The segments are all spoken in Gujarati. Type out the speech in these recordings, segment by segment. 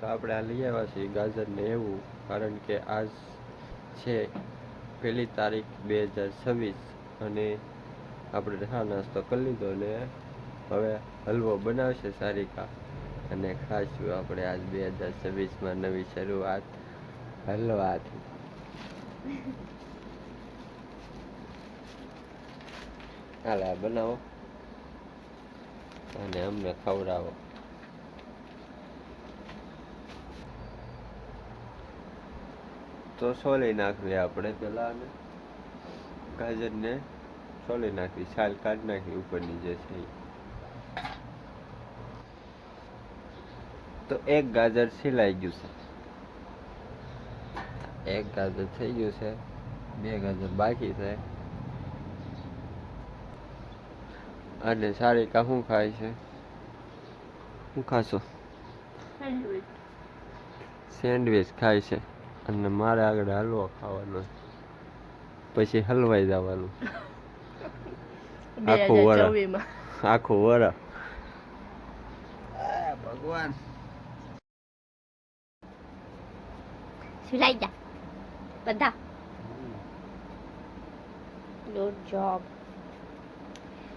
તો આપણે આ લઈ આવ્યા છીએ ગાજરને એવું, કારણ કે આજ છે પહેલી તારીખ બે હજાર છવ્વીસ અને આપણે ચા નાસ્તો કરી લીધો ને હવે હલવો બનાવશે સારિકા. અને ખાસ આપણે આજ બે હજાર છવ્વીસમાં નવી શરૂઆત હલવાથી. હાલે બનાવો. અને અમને ખવડાવો. તો સોલી નાખવી આપણે પેલા અને ગાજરને સોલી નાખવી છાલ કાઢી નાખવી ઉપરની જે છે તો એક ગાજર સિલાઈ ગયું છે. એક ગાજર થઈ ગયું છે બે ગાજર બાકી છે. અને સારિકા શું ખાય છે? શું ખાશો? સેન્ડવિચ ખાય છે. અને મારે આગળ હલવો ખાવાનો. પછી હલવાઈ જવાનું. આખું વરા. આખું વરા. ભગવાન. સુલાઈ જા. બધા. ગુડ જોબ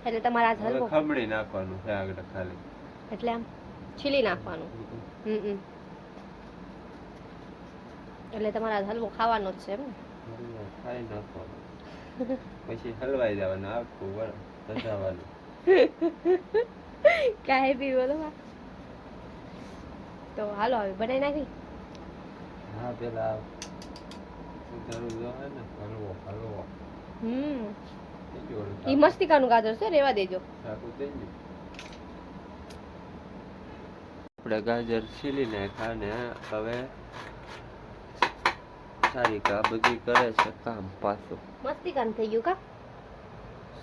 એટલે તમારા હલવો. ખમણી નાખવાનું છે આગળ ખાલી. એટલે આમ છીલી નાખવાનું. હમ હમ. એટલે તમારા હલવો ખાવાનો જ છે એમ ખાઈ નાખવાનું પછી હલવાઈ જવાનું આખું વર સજાવાનું. કાંઈ બી બોલો તો હાલો હવે બનાવી નાખી? હા પેલા હલવો હલવો. હમ. ઈ મસ્તિકાનું ગાજર છે રેવા દેજો. આપણે ગાજર છીલી નાખ્યા ને હવે સારી કા બધી કરે છે કામ પાછું. કામ થઈ ગયું કા?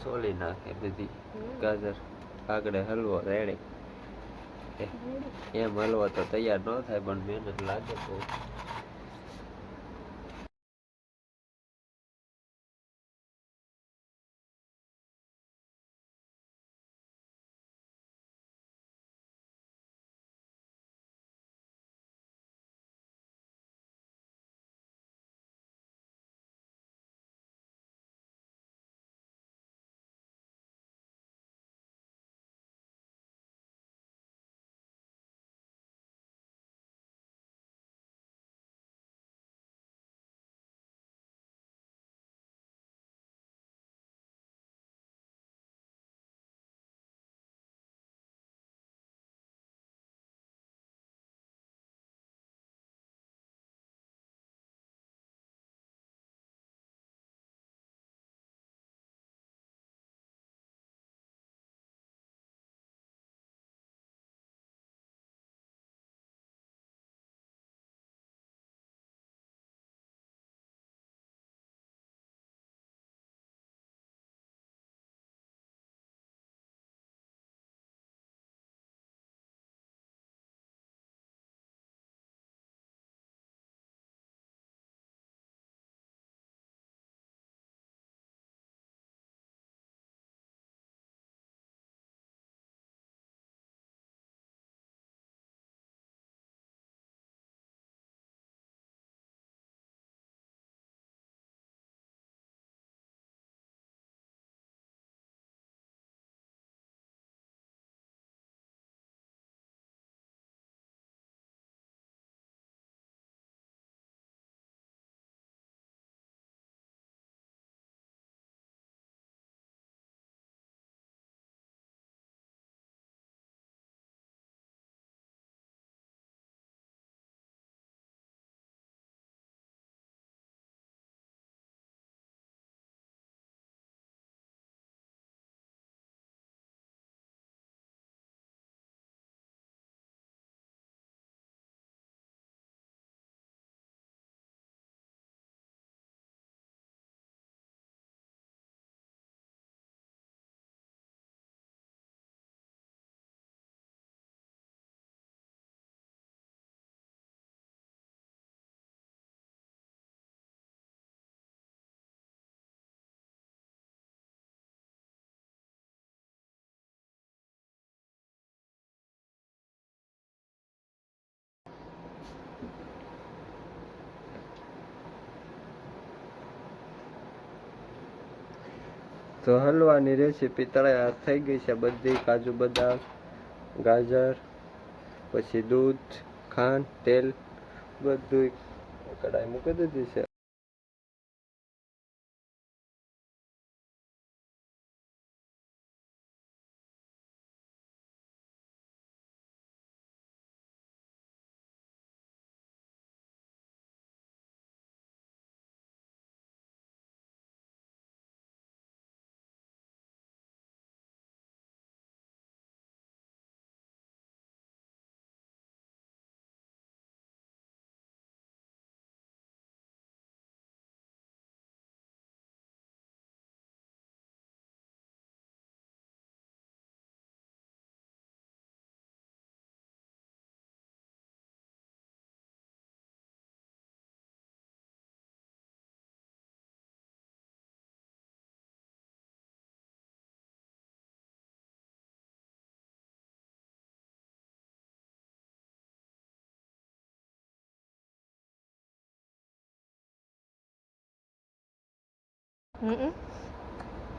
સોલી નાખે બધી. ગાજર આગળ હલવો રેડે. એમ હલવો તો તૈયાર ન થાય પણ મહેનત લાગે બહુ તો હલવાની રેસીપી તળાયા થઈ ગઈ છે બધી, કાજુ બદામ, ગાજર, પછી દૂધ, ખાંડ, તેલ બધું કઢાઈ મૂકી દીધી છે.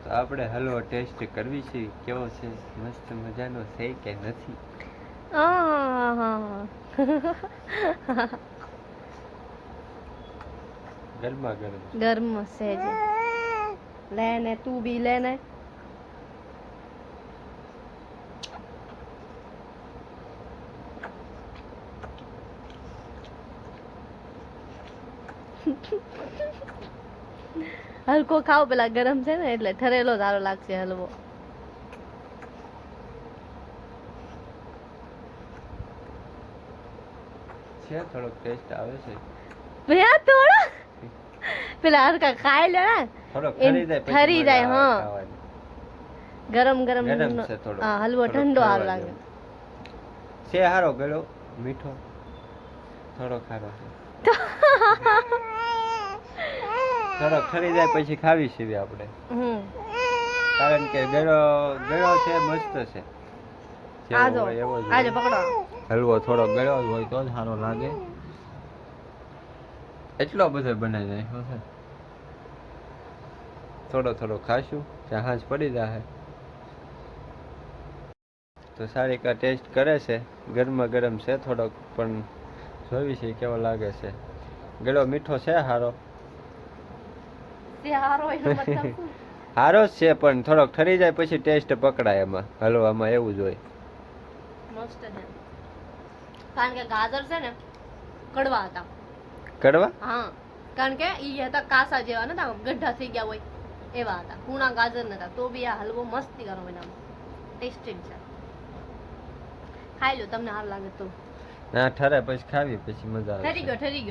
તો આપણે હલવો ટેસ્ટ કરવી છે કેવો છે? મસ્ત મજાનો છે કે નથી. ગરમા ગરમ ગરમ છે જ. લે ને તું બી લે ને. હલકો ખાવ પેલા ગરમ છે ને એટલે ઠરેલો સારો લાગશે હલવો. છે થોડો ટેસ્ટ આવે છે. ભયા થોડો? પેલા હરકા ખાઈ લે એમ ઠરી જાય ઠરી જાય, હા. ગરમ ગરમ થોડો હા હલવો ઠંડો આવ લાગે. છે હારો ગળો? મીઠો? થોડો ખારો છે થોડોક ઠરી જાય પછી ખાવી છીએ આપણે. હમ. કારણ કે ગળો ગળો છે મસ્ત છે. આજો એવો આજો પકડો. હલવો થોડો ગળ્યો હોય તો જ સારો લાગે. એટલો બધો બનાવી જાય છે. થોડો થોડો ખાશું જહાજ પડી જાય તો સારિકા ટેસ્ટ કરે છે. ગરમા ગરમ છે થોડોક પણ જોવી છે કેવો લાગે છે. ગળો મીઠો છે સારો જ છે પણ થોડોક ઠરી જાય પછી ટેસ્ટ પકડાય એમાં હલવામાં એવું જ હોય. મસ્ત છે. કારણ કે ગાજર છે ને કડવા હતા. કડવા? હા કારણ કે ઈ હતા કાસા જેવા નતા ગઢા થઈ ગયા હોય એવા હતા. કુણા ગાજર નતા તો બી આ હલવો મસ્તી કરો એના ટેસ્ટી છે. ખાઈ લો તમને સારું લાગે તો. ના ઠરે પછી ખાવી પછી મજા આવે ઠરી ગયો ઠરી ગયો.